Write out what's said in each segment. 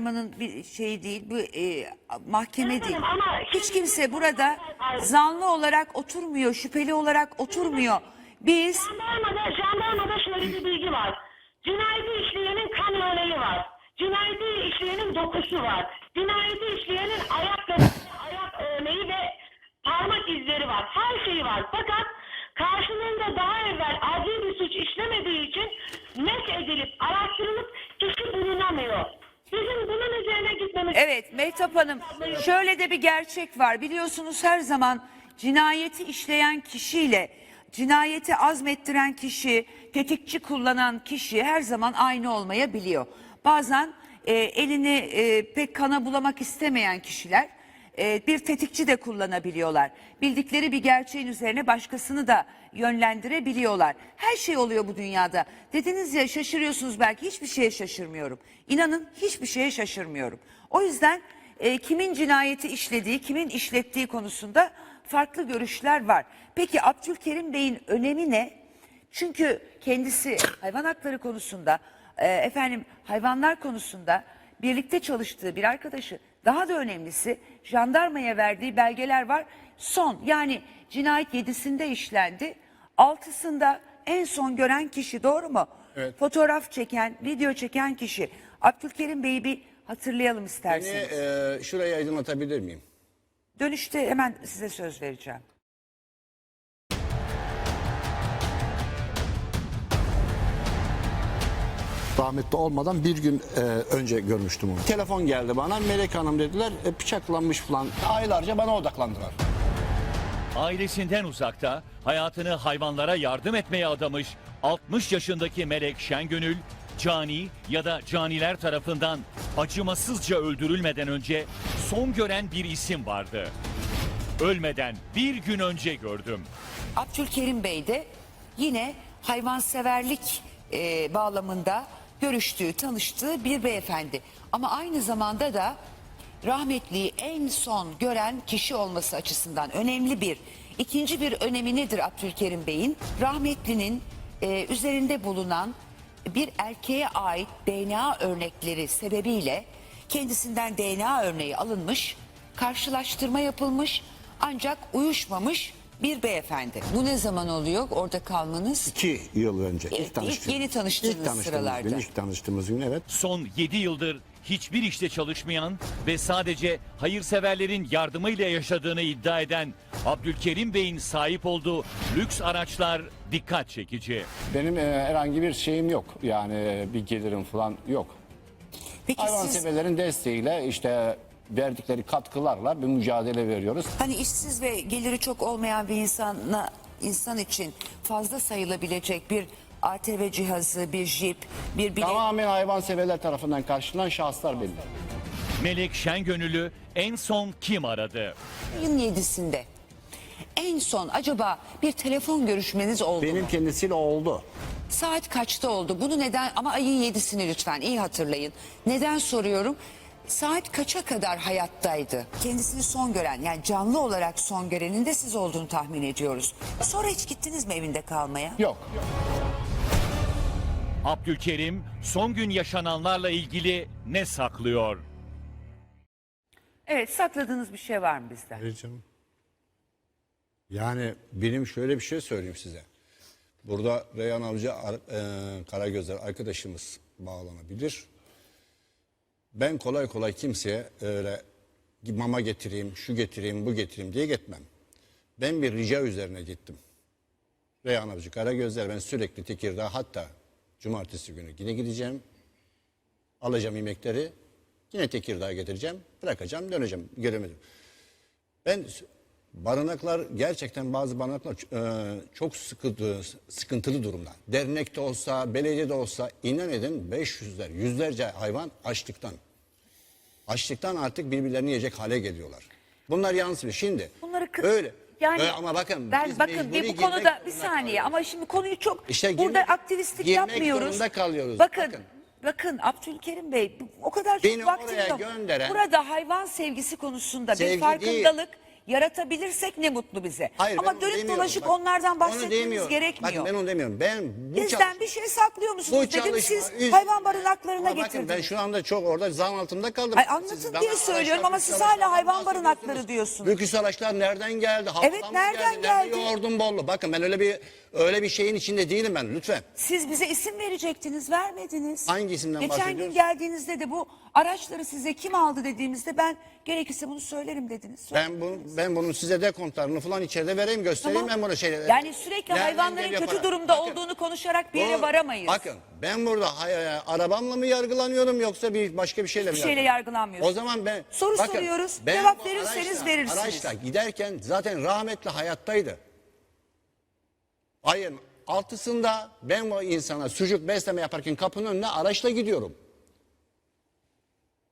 Manın bir şeyi değil, bu e, mahkeme değil. Hiç kimse burada zanlı olarak oturmuyor, şüpheli olarak oturmuyor. Biz Jandarmada, jandarmada şöyle bir bilgi var. Cinayeti işleyenin kan örneği var. Cinayeti işleyenin dokusu var. Cinayeti işleyenin ayakları, ayak örneği ve parmak izleri var. Her şeyi var. Fakat karşılığında daha evvel adli bir suç işlemediği için met edilip araştırılıp kişi bulunamıyor. Bizim bunun gitmemiz Evet Mehtap Hanım şöyle de bir gerçek var. Biliyorsunuz her zaman cinayeti işleyen kişiyle cinayeti azmettiren kişi, tetikçi kullanan kişi her zaman aynı olmayabiliyor. Bazen e, elini e, pek kana bulamak istemeyen kişiler e, bir tetikçi de kullanabiliyorlar. Bildikleri bir gerçeğin üzerine başkasını da yönlendirebiliyorlar. Her şey oluyor bu dünyada. Dediniz ya şaşırıyorsunuz belki hiçbir şeye şaşırmıyorum. İnanın hiçbir şeye şaşırmıyorum. O yüzden e, kimin cinayeti işlediği, kimin işlettiği konusunda farklı görüşler var. Peki Abdülkerim Bey'in önemi ne? Çünkü kendisi hayvan hakları konusunda, e, efendim hayvanlar konusunda birlikte çalıştığı bir arkadaşı, daha da önemlisi jandarmaya verdiği belgeler var. Son yani cinayet yedisinde işlendi, altısında en son gören kişi doğru mu? Evet. Fotoğraf çeken, video çeken kişi. Abdülkerim Bey'i bir hatırlayalım Beni isterseniz. e, şuraya aydınlatabilir miyim? Dönüşte hemen size söz vereceğim. rahmetli olmadan bir gün e, önce görmüştüm onu. Telefon geldi bana. Melek Hanım dediler. E, bıçaklanmış falan. Aylarca bana odaklandılar. Ailesinden uzakta hayatını hayvanlara yardım etmeye adamış 60 yaşındaki Melek Şengönül, cani ya da caniler tarafından acımasızca öldürülmeden önce son gören bir isim vardı. Ölmeden bir gün önce gördüm. Abdülkerim Bey de yine hayvanseverlik e, bağlamında görüştüğü, tanıştığı bir beyefendi. Ama aynı zamanda da rahmetliyi en son gören kişi olması açısından önemli bir. İkinci bir önemi nedir Abdülkerim Bey'in? Rahmetlinin e, üzerinde bulunan bir erkeğe ait DNA örnekleri sebebiyle kendisinden DNA örneği alınmış, karşılaştırma yapılmış ancak uyuşmamış bir beyefendi. Bu ne zaman oluyor orada kalmanız? İki yıl önce. Evet, ilk tanıştığımız. ilk yeni tanıştığınız ilk tanıştığımız sıralarda. Gün, ilk tanıştığımız gün evet. Son 7 yıldır hiçbir işte çalışmayan ve sadece hayırseverlerin yardımıyla yaşadığını iddia eden Abdülkerim Bey'in sahip olduğu lüks araçlar dikkat çekici. Benim e, herhangi bir şeyim yok. Yani e, bir gelirim falan yok. Peki siz Hayvanseverlerin desteğiyle işte verdikleri katkılarla bir mücadele veriyoruz. hani işsiz ve geliri çok olmayan bir insana insan için fazla sayılabilecek bir ATV cihazı, bir jip, bir bilet Tamamen hayvanseverler tarafından karşılanan şahıslar belli. Melek Şengönül'ü en son kim aradı? ayın yedisinde. En son acaba bir telefon görüşmeniz oldu mu? Benim kendisiyle oldu. Saat kaçta oldu? Bunu neden ama ayın yedisini lütfen iyi hatırlayın. Neden soruyorum? Saat kaça kadar hayattaydı? Kendisini son gören yani canlı olarak son görenin de siz olduğunu tahmin ediyoruz. Sonra hiç gittiniz mi evinde kalmaya? Yok. Abdülkerim son gün yaşananlarla ilgili ne saklıyor? Evet sakladığınız bir şey var mı bizden? Evet canım. Yani benim şöyle bir şey söyleyeyim size. Burada Reyhan Avcı e, Karagözler arkadaşımız bağlanabilir. Ben kolay kolay kimseye öyle mama getireyim, şu getireyim, bu getireyim diye gitmem. Ben bir rica üzerine gittim. Reyhan Avcı Karagözler ben sürekli Tekirdağ hatta cumartesi günü yine gideceğim. Alacağım yemekleri yine Tekirdağ'a getireceğim. Bırakacağım döneceğim göremedim. Ben barınaklar gerçekten bazı barınaklar e, çok sıkıntı, sıkıntılı durumda. Dernekte olsa, belediyede olsa inan edin 500'ler, yüzlerce hayvan açlıktan. Açlıktan artık birbirlerini yiyecek hale geliyorlar. Bunlar yansıyor. Şimdi Bunları kı- öyle. Yani Öyle ama bakın ben biz bakın mecburi bir bu girmek konuda bir zorunda saniye kalıyoruz. ama şimdi konuyu çok İşte burada girmek- aktivistlik girmek yapmıyoruz. zorunda kalıyoruz. Bakın, bakın Bakın. Abdülkerim Bey bu- o kadar çok Beni vaktim oraya yok. gönderen- Burada hayvan sevgisi konusunda bir Sevgi farkındalık yaratabilirsek ne mutlu bize. Hayır, ben Ama onu dönüp demiyorum. dolaşıp Bak, onlardan bahsetmemiz demiyorum. gerekmiyor. Bakın ben onu demiyorum. Ben bu Bizden çalış- bir şey saklıyor musunuz bu dedim çalışma- siz Üz- hayvan barınaklarına Ama bakın getirdiniz. ben şu anda çok orada zan altında kaldım. Ay, Siz anlatın bana diye araçlar, söylüyorum ama siz araçlardan hala hayvan bahsediyorsunuz. barınakları diyorsunuz. Lüks araçlar nereden geldi? Halktan Evet, mı nereden Nerede geldi? yoğurdun bollu? Bakın ben öyle bir öyle bir şeyin içinde değilim ben lütfen. Siz bize isim verecektiniz, vermediniz. Hangi isimden Geçen gün bahsediyoruz? geldiğinizde de bu araçları size kim aldı dediğimizde ben gerekirse bunu söylerim dediniz. Ben bu ben bunun size dekontlarını falan içeride vereyim göstereyim Tamam. ben bunu şey. Yani sürekli Nereden hayvanların geliyor kötü para? durumda Bakın, olduğunu konuşarak bir yere bu- varamayız. Bakın ben burada hay- arabamla mı yargılanıyorum yoksa bir başka bir şeyle mi? Hiçbir şeyle yargılanmıyorsunuz. O zaman ben Soru soruyoruz, cevap bu verirseniz araçla- verirsiniz. Araçla giderken zaten rahmetli hayattaydı. Ayın altısında ben o insana sucuk besleme yaparken kapının önüne araçla gidiyorum.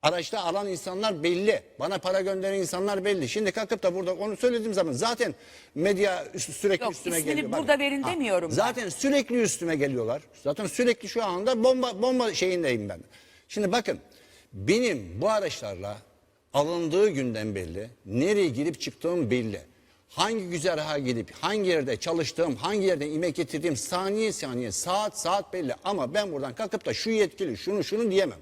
Araçta alan insanlar belli. Bana para gönderen insanlar belli. Şimdi kalkıp da burada onu söylediğim zaman zaten medya sürekli Yok, üstüme geliyor. burada verin demiyorum ben. Zaten sürekli üstüme geliyorlar. Zaten sürekli şu anda bomba bomba şeyindeyim ben. Şimdi bakın benim bu araçlarla alındığı günden belli. Nereye girip çıktığım belli. Hangi güzergaha gidip hangi yerde çalıştığım, hangi yerde imek getirdiğim saniye saniye, saat saat belli. Ama ben buradan kalkıp da şu yetkili, şunu şunu diyemem.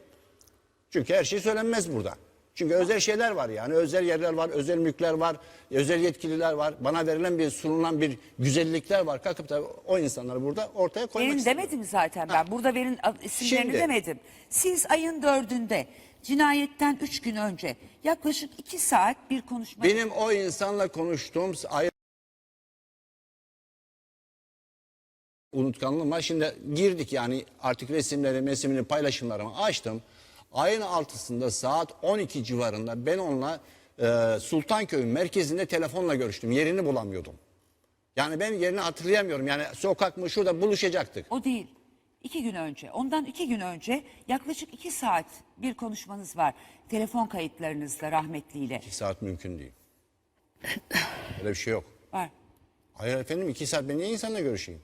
Çünkü her şey söylenmez burada. Çünkü özel şeyler var yani özel yerler var, özel mülkler var, özel yetkililer var. Bana verilen bir sunulan bir güzellikler var. Kalkıp da o insanları burada ortaya koymak Verin istemiyorum. demedim zaten ben. Burada verin isimlerini Şimdi- demedim. Siz ayın dördünde cinayetten üç gün önce yaklaşık iki saat bir konuşma Benim o insanla konuştuğum ayrı unutkanlığıma şimdi girdik yani artık resimleri mesimini paylaşımlarımı açtım. Ayın altısında saat 12 civarında ben onunla e, Sultanköy merkezinde telefonla görüştüm. Yerini bulamıyordum. Yani ben yerini hatırlayamıyorum. Yani sokak mı şurada buluşacaktık. O değil. İki gün önce, ondan iki gün önce yaklaşık iki saat bir konuşmanız var. Telefon kayıtlarınızda rahmetliyle. İki saat mümkün değil. Öyle bir şey yok. Var. Hayır efendim iki saat ben niye insanla görüşeyim?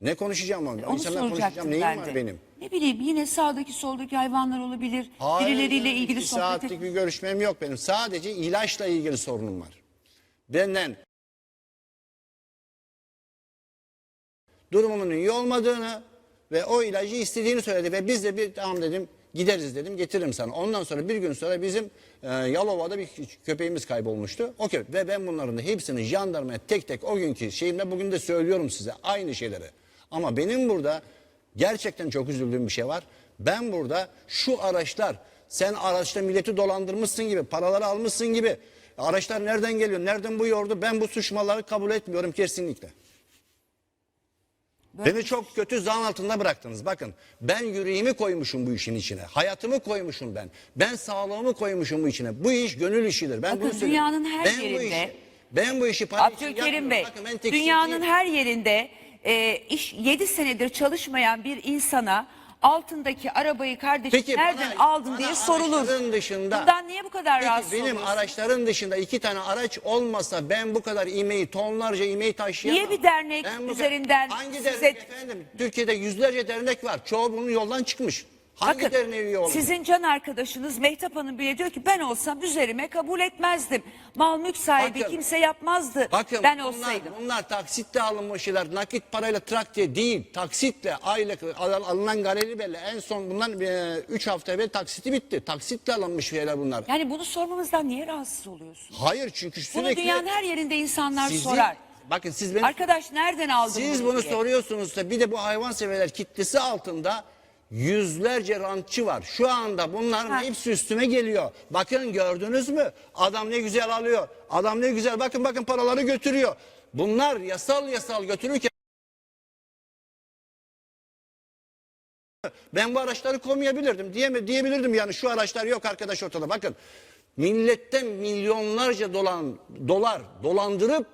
Ne konuşacağım onunla? Onu İnsanla soracaktım konuşacağım neyim ben var de. benim? Ne bileyim yine sağdaki soldaki hayvanlar olabilir. Birileriyle canım, ilgili iki sohbet saatlik bir görüşmem yok benim. Sadece ilaçla ilgili sorunum var. Benden durumumun iyi olmadığını ve o ilacı istediğini söyledi ve biz de bir tamam dedim gideriz dedim getiririm sana. Ondan sonra bir gün sonra bizim e, Yalova'da bir köpeğimiz kaybolmuştu. O köpek ve ben bunların da hepsini jandarmaya tek tek o günkü şeyimle bugün de söylüyorum size aynı şeyleri. Ama benim burada gerçekten çok üzüldüğüm bir şey var. Ben burada şu araçlar sen araçta milleti dolandırmışsın gibi paraları almışsın gibi araçlar nereden geliyor nereden bu yordu ben bu suçmaları kabul etmiyorum kesinlikle. Beni çok kötü zan altında bıraktınız. Bakın ben yüreğimi koymuşum bu işin içine. Hayatımı koymuşum ben. Ben sağlığımı koymuşum bu içine. Bu iş gönül işidir. Ben Bakın bunu dünyanın her ben Bu yerinde- işi, ben bu işi para Abdülkerim. Bey, Bakın dünyanın her yerinde e, iş 7 senedir çalışmayan bir insana altındaki arabayı kardeşim Peki nereden bana- aldın bana diye sorulur. araçların dışında, Bundan niye bu kadar Peki rahatsız benim oluyorsun? araçların dışında iki tane araç olmasa ben bu kadar imeği tonlarca imeği taşıyamam. Niye bir dernek Ben bu üzerinden Hangi size- dernek efendim? Türkiye'de yüzlerce dernek var. Çoğu bunun yoldan çıkmış. Hangi Bakın derneğe üye olmuş? sizin can arkadaşınız Mehtap Hanım bile diyor ki ben olsam üzerime kabul etmezdim. Mal mülk sahibi Bakın. kimse yapmazdı Bakın ben bunlar, olsaydım. bunlar taksitle alınmış şeyler. Nakit parayla trak diye değil. Taksitle aylık al- alınan gareli belli. En son bundan 3 hafta evvel taksiti bitti. Taksitle alınmış şeyler bunlar. Yani bunu sormamızdan niye rahatsız oluyorsun? Hayır çünkü Bunu sürekli... dünyanın her yerinde insanlar Sizin- sorar. Bakın siz beni Arkadaş nereden aldın Siz bunu bunu diye. soruyorsunuz da bir de bu hayvanseverler kitlesi altında yüzlerce rantçı var. Şu anda bunların Ha. hepsi üstüme geliyor. Bakın gördünüz mü? Adam ne güzel alıyor. Adam ne güzel bakın bakın paraları götürüyor. Bunlar yasal yasal götürürken ben bu araçları koymayabilirdim diyeme, diyebilirdim yani şu araçlar yok arkadaş ortada bakın. Milletten milyonlarca dolan, dolar dolandırıp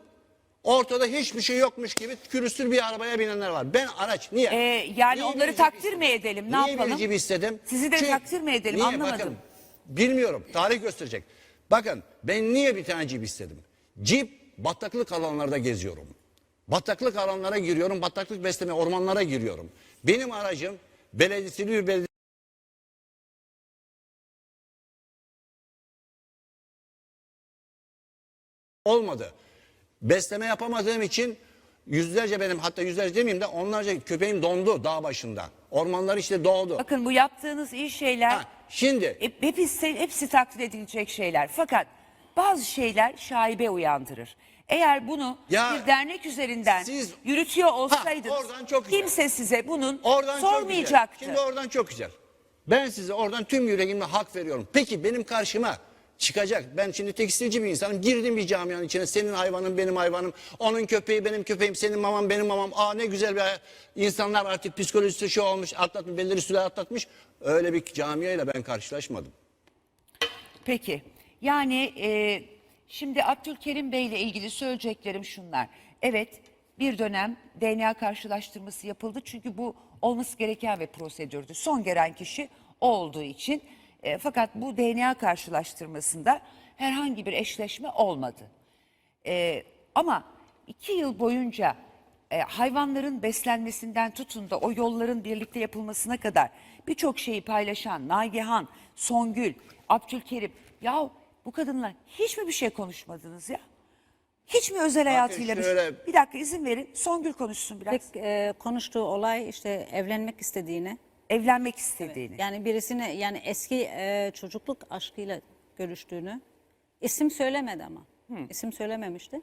ortada hiçbir şey yokmuş gibi külüstür bir arabaya binenler var. Ben araç niye? Ee, yani Niye onları takdir mi edelim, ne Niye yapalım? birinci bir istedim? Sizi de takdir mi edelim? Niye? Anlamadım. Bakın, bilmiyorum tarih gösterecek. Bakın ben niye bir tane cip istedim? Cip bataklık alanlarda geziyorum. Bataklık alanlara giriyorum, bataklık besleme ormanlara giriyorum. Benim aracım belediyesi bir belediye Olmadı. Besleme yapamadığım için yüzlerce benim hatta yüzlerce demeyeyim de onlarca köpeğim dondu dağ başında. Ormanlar işte doğdu. Bakın bu yaptığınız iyi şeyler Ha, şimdi e, hepsi, hepsi takdir edilecek şeyler. Fakat bazı şeyler şaibe uyandırır. Eğer bunu Ya, bir dernek üzerinden siz- yürütüyor olsaydınız oradan çok güzel. kimse size bunun Oradan çok sormayacaktı. güzel. Şimdi oradan çok güzel. Ben size oradan tüm yüreğimle hak veriyorum. Peki benim karşıma çıkacak. Ben şimdi tekstilci bir insanım. Girdim bir camianın içine. Senin hayvanın benim hayvanım. Onun köpeği benim köpeğim. Senin mamam benim mamam. Aa ne güzel bir. İnsanlar artık psikolojisi şu olmuş. Atlatmış. Belleri süre atlatmış. Öyle bir camiayla ben karşılaşmadım. Peki. Yani e, şimdi Abdülkerim Bey ile ilgili söyleyeceklerim şunlar. Evet bir dönem DNA karşılaştırması yapıldı. Çünkü bu olması gereken bir prosedürdü. Son gelen kişi o olduğu için. E, fakat bu DNA karşılaştırmasında herhangi bir eşleşme olmadı. Ee, ama iki yıl boyunca e, hayvanların beslenmesinden tutun da o yolların birlikte yapılmasına kadar birçok şeyi paylaşan Nagihan, Songül, Abdülkerim ya bu kadınla hiç mi bir şey konuşmadınız ya? Hiç mi özel hayatıyla bir şey? Bir dakika izin verin. Songül konuşsun biraz. Tek e, konuştuğu olay işte evlenmek istediğini. Evlenmek istediğini. Yani birisine yani eski e, çocukluk aşkıyla görüştüğünü. İsim söylemedi ama. İsim söylememişti.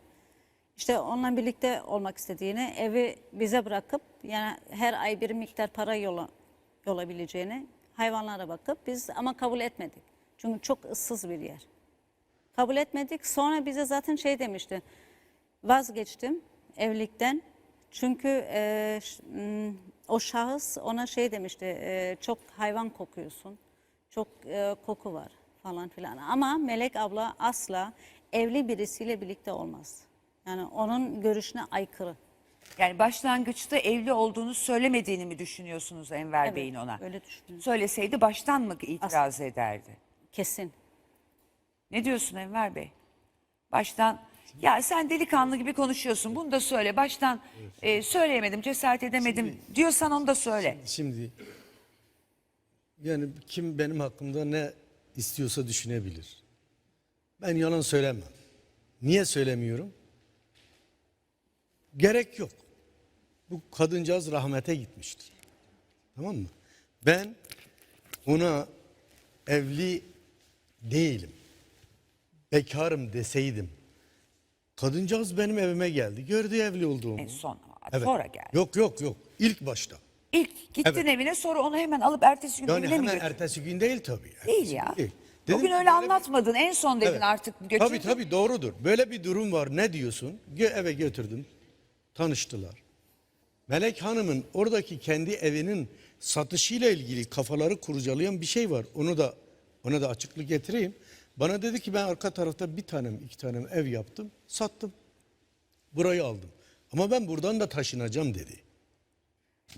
İşte onunla birlikte olmak istediğini, evi bize bırakıp yani her ay bir miktar para yola, yolabileceğini hayvanlara bakıp biz ama kabul etmedik. Çünkü çok ıssız bir yer. Kabul etmedik. Sonra bize zaten şey demişti. Vazgeçtim evlilikten. Çünkü e, ş- m, o şahıs ona şey demişti. e, çok hayvan kokuyorsun. Çok e, koku var falan filan. Ama Melek abla asla evli birisiyle birlikte olmaz. Yani onun görüşüne aykırı. Yani başlangıçta evli olduğunu söylemediğini mi düşünüyorsunuz Enver Evet, Bey'in ona? öyle düşünüyorum. Söyleseydi baştan mı itiraz ederdi? Kesin. Ne diyorsun Enver Bey? Baştan ya sen delikanlı gibi konuşuyorsun. Bunu da söyle. Baştan e, söyleyemedim, cesaret edemedim diyorsan onu da söyle. Şimdi yani kim benim hakkımda ne istiyorsa düşünebilir. Ben yalan söylemem. Niye söylemiyorum? Gerek yok. Bu kadıncağız rahmete gitmiştir. Tamam mı? Ben ona evli değilim. Bekarım deseydim. Kadıncağız benim evime geldi. Gördü evli olduğumu. En son Evet. sonra geldi. Yok yok yok. İlk başta. İlk gittin Evet. evine sonra onu hemen alıp ertesi gün Yani evine mi hemen götürdün? ertesi gün değil tabii. Değil Ertesi ya. gün değil. Bugün ki öyle böyle anlatmadın. En son dedin Evet. artık bir- götürdün. Tabii tabii doğrudur. Böyle bir durum var. Ne diyorsun? Gö- eve götürdüm. Tanıştılar. Melek Hanım'ın oradaki kendi evinin satışıyla ilgili kafaları kurcalayan bir şey var. Onu da ona da açıklık getireyim. Bana dedi ki ben arka tarafta bir tanem iki tanem ev yaptım. Sattım. Burayı aldım. Ama ben buradan da taşınacağım dedi.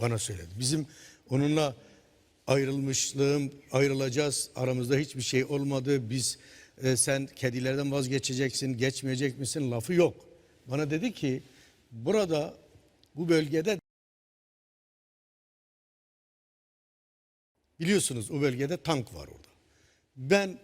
Bana söyledi. Bizim onunla ayrılmışlığım, ayrılacağız. Aramızda hiçbir şey olmadı. Biz e, sen kedilerden vazgeçeceksin, geçmeyecek misin lafı yok. Bana dedi ki burada bu bölgede biliyorsunuz o bölgede tank var orada. Ben